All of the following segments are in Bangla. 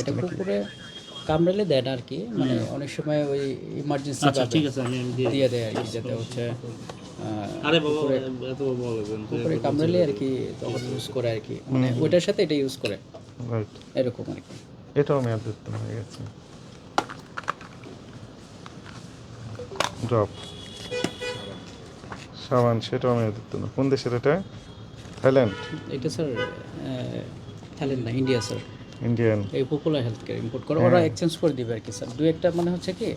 এটা কুকুরে কামড়ালে দেন আর কি মানে অনেক সময় ওই ইমার্জেন্সি আচ্ছা ঠিক আছে আমি আমি দিয়ে দিয়ে আর কি যাতে হচ্ছে আরে বাবা এত কুকুরে কামড়ালে আর কি তখন ইউজ করে আর কি মানে ওইটার সাথে এটা ইউজ করে। রাইট এরকম আর কি। এটাও হয়ে গেছে। ড্রপ সাবান সেটাও মেয়াদ উত্তীর্ণ কোন দেশের এটা? থাইল্যান্ড এটা স্যার থাইল্যান্ড না ইন্ডিয়া স্যার ইন্ডিয়ান এই পপুলার হেলথ কেয়ার ইম্পোর্ট করে ওরা এক্সচেঞ্জ করে দিবে আর কি স্যার দু একটা মানে হচ্ছে কি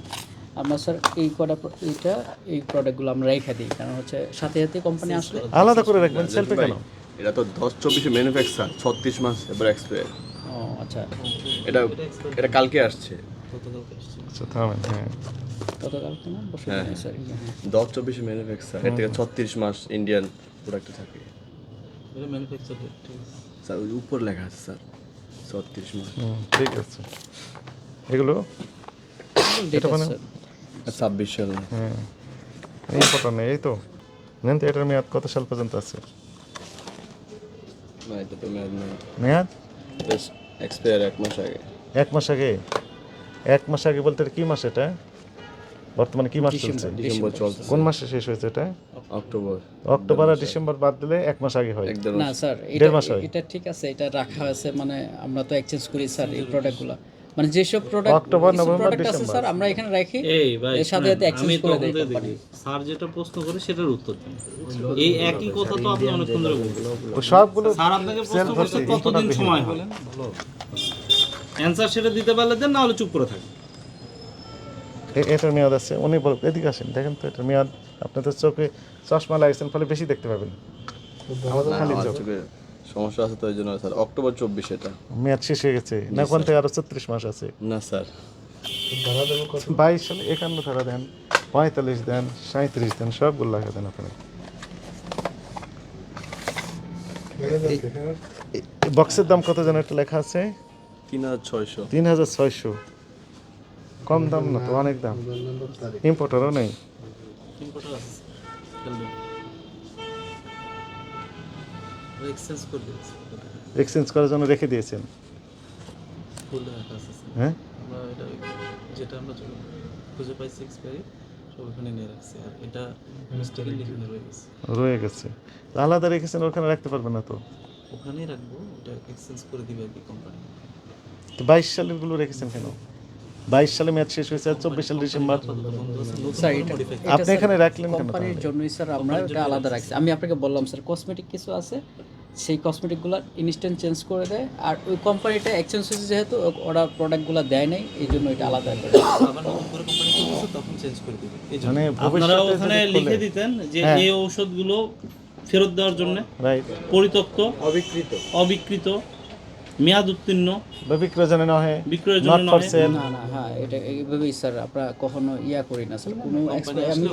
আমরা স্যার এই কটা এইটা এই প্রোডাক্টগুলো আমরা রেখে দিই। কারণ হচ্ছে সাথে সাথে কোম্পানি আসলে আলাদা করে রাখবেন সেলফে কেন? এটা তো দশ চব্বিশে ম্যানুফ্যাকচার ছত্রিশ মাস এবার এক্সপায়ার ও আচ্ছা। এটা এটা কালকে আসছে। আচ্ছা থামেন হ্যাঁ। গতকালকে না? বসে স্যার হ্যাঁ। দশ চব্বিশে ম্যানুফ্যাকচার এর থেকে ছত্রিশ মাস ইন্ডিয়ান প্রোডাক্টে থাকে। স্যার ওই উপর লেখা আছে স্যার ছত্রিশ মাস ঠিক আছে। এগুলো? এটা মানে? ছাব্বিশ সাল। হ্যাঁ এই ফটো নেই এই তো। জানেন তো এটার মেয়াদ কত সাল পর্যন্ত আছে? না এটা তো মেয়াদ নেই। মেয়াদ? এক্সপায়ার এক মাস আগে। এক মাস আগে? এক মাস আগে বলতে কি মাস এটা? বর্তমানে কি মাস চলছে? ডিসেম্বর চলছে কোন মাসে শেষ হয়েছে এটা? অক্টোবর। অক্টোবর আর ডিসেম্বর বাদ দিলে এক মাস আগে হয়। না স্যার এটা মাস এটা ঠিক আছে এটা রাখা আছে মানে আমরা তো এক্সচেঞ্জ করি স্যার এই প্রোডাক্টগুলো মানে যেসব product October, November, December. Sir আমরা এখানে রাখি এর সাথে সাথে এক্সচেঞ্জ করে কোম্পানি স্যার যেটা প্রশ্ন করে সেটার উত্তর দেন। এই একই কথা তো আপনি ধরে বলছেন। সবগুলো স্যার আপনাকে প্রশ্ন করছে কতদিন সময় হয়? অ্যান্সার সেটা দিতে পারলে দেন না হলে চুপ করে থাকেন এটার মেয়াদ আছে উনি বল এদিকে আসেন দেখেন তো এটার মেয়াদ আপনাদের চোখে চশমা লাগিয়েছেন ফলে বেশি দেখতে পাবেন। সমস্যা আছে তো জন্য স্যার। অক্টোবর চব্বিশ এটা। মেয়াদ শেষ হয়ে গেছে না কোন থেকে আরও ছত্রিশ মাস আছে। না স্যার। বাইশ সালে একান্ন ধারা দেন পঁয়তাল্লিশ দেন সাঁত্রিশ দেন সবগুলো লাগা দেন আপনি বক্সের দাম কত যেন একটা লেখা আছে? তিন হাজার ছয়শো। তিন হাজার ছয়শো। কম দাম না তো অনেক দাম। ইম্পোর্টারও নেই। এক্সচেঞ্জ করে দিয়েছি। এক্সচেঞ্জ করার জন্য রেখে দিয়েছেন। হ্যাঁ? আমরা এটা যেটা আমরা খুঁজে পাইছি এক্সপায়ারি সব ওখানে নিয়ে রাখছি। আর এটা রয়ে গেছে। রয়ে গেছে। আলাদা রেখেছেন ওখানে রাখতে পারবেন না তো? ওখানেই রাখব ওটা এক্সচেঞ্জ করে দিবে আর কি কোম্পানি তো বাইশ সালেরগুলো রেখেছেন কেন? বাইশ সালে মেয়াদ শেষ হয়েছে চব্বিশ সাল ডিসেম্বর। আপনি এখানে রাখলেন কোম্পানির জন্যই স্যার আমরা এটা আলাদা রাখছি। আমি আপনাকে বললাম স্যার কসমেটিক কিছু আছে সেই কসমেটিকগুলো ইনস্ট্যান্ট চেঞ্জ করে দেয় আর ওই কোম্পানিটা এক্সচেঞ্জ হয়েছে যেহেতু ওরা প্রোডাক্টগুলো দেয় নাই এই জন্য এটা আলাদা করে তখন চেঞ্জ করে দিবে। মানে আপনারা ওখানে লিখে দিতেন যে হ্যাঁ। এই ঔষধগুলো ফেরত দেওয়ার জন্য পরিত্যক্ত অবিকৃত। অবিকৃত মেয়াদ উত্তীর্ণ। বা বিক্রয় জানে না হয় বিক্রয়ের জন্য নয় না না হ্যাঁ এটা এইভাবেই স্যার আমরা কখনো ইয়া করি না স্যার কোনো আমি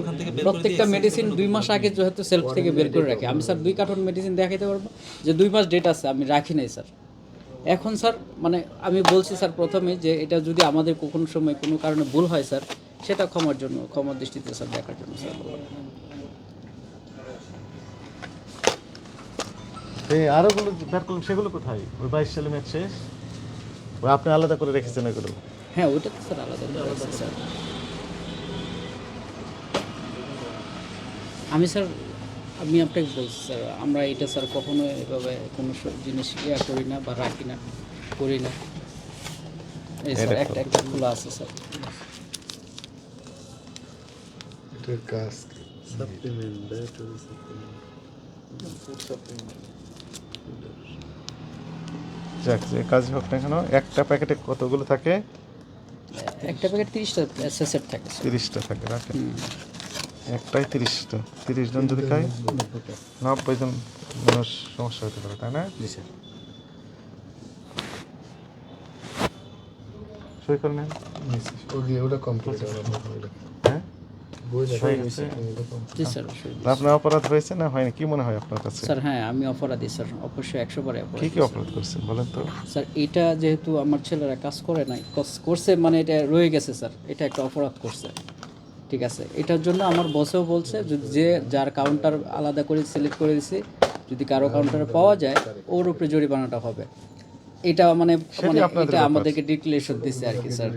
প্রত্যেকটা মেডিসিন দুই মাস আগে যেহেতু সেলফ থেকে বের করে রাখি। আমি স্যার দুই কার্টন মেডিসিন দেখাইতে পারব? যে দুই মাস ডেট আছে আমি রাখি নাই স্যার। এখন স্যার মানে আমি বলছি স্যার প্রথমে যে এটা যদি আমাদের কোনো সময় কোনো কারণে ভুল হয় স্যার সেটা ক্ষমার জন্য ক্ষমার দৃষ্টিতে স্যার দেখার জন্য স্যার। এই আরও গুলো বের করলাম সেগুলো কোথায়? ওই বাইশ সালে মেয়াদ শেষ? ওই আপনি আলাদা করে রেখেছেন এগুলো হ্যাঁ ওইটা তো স্যার আলাদা করে স্যার। আমি স্যার আমি আপনাকে বলছি স্যার আমরা এটা স্যার কখনো এভাবে কোনো জিনিস ইয়া করি না বা রাখি না করি না। এই স্যার একটা একটা খোলা আছে স্যার। যাক যে কাজই হোক না কেন একটা প্যাকেটে কতগুলো থাকে? একটা প্যাকেট তিরিশটা সেট থাকে তিরিশটা থাকে রাখেন। একটাই তিরিশটা। তিরিশ জন যদি খায় নব্বই জন মানুষ সমস্যা হতে পারে তাই না? সই করে নেন। হয়ে গেছে? জি স্যার আপনার অপরাধ হয়েছে না হয়নি কি মনে হয় আপনার কাছে? স্যার হ্যাঁ আমি অপরাধী স্যার অবশ্যই একশো বারে কি কি অপরাধ করছেন বলেন তো? স্যার এটা যেহেতু আমার ছেলেরা কাজ করে নাই করছে মানে এটা রয়ে গেছে স্যার এটা একটা অপরাধ করছে। ঠিক আছে এটার জন্য আমার বসেও বলছে যে যার কাউন্টার আলাদা করে সিলেক্ট করে দিছি যদি কারও কাউন্টারে পাওয়া যায় ওর উপরে জরিমানাটা হবে। এটা মানে মানে এটা আমাদেরকে ডিক্লেরেশন দিচ্ছে আর কি স্যার।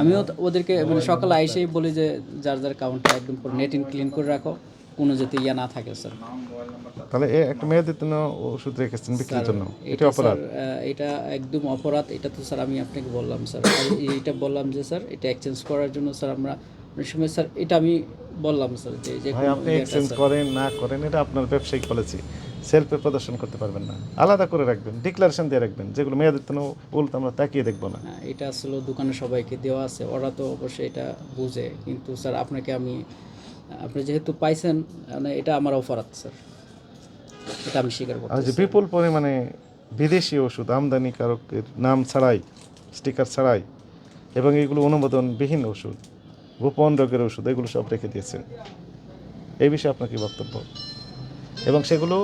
আমিও ওদেরকে মানে সকালে আইসেই বলি যে যার যার কাউন্টটা একদম পুরো নেট ইন ক্লিন করে রাখো কোনো যাতে ইয়া না থাকে স্যার তাহলে এ একটা মেয়েদের জন্য ওষুধ রেখেছেন বিক্রির জন্য। এটা এটা অপরাধ। এটা একদম অপরাধ। এটা তো স্যার আমি আপনাকে বললাম স্যার এইটা বললাম যে স্যার এটা এক্সচেঞ্জ করার জন্য স্যার আমরা অনেক সময় স্যার এটা আমি বললাম স্যার যে আপনি এক্সচেঞ্জ করেন না করেন এটা আপনার ব্যবসায়িক পলিসি সেলফে প্রদর্শন করতে পারবেন না। আলাদা করে রাখবেন ডিক্লারেশন দিয়ে রাখবেন যেগুলো মেয়েদের জন্য বলতে আমরা তাকিয়ে দেখব না। হ্যাঁ, এটা আসলে দোকানে সবাইকে দেওয়া আছে ওরা তো অবশ্যই এটা বুঝে। কিন্তু স্যার আপনাকে আমি আপনি যেহেতু পাইছেন মানে এটা আমার অফার আছে স্যার। এটা আমি স্বীকার করছি যে বিপুল পরিমাণে বিদেশি ওষুধ আমদানিকারকের নাম ছাড়াই স্টিকার ছাড়াই এবং এগুলো অনুমোদনবিহীন ওষুধ গোপন রোগের ওষুধ এগুলো সব রেখে দিয়েছেন। এই বিষয়ে আপনার কি বক্তব্য? এবং সেগুলো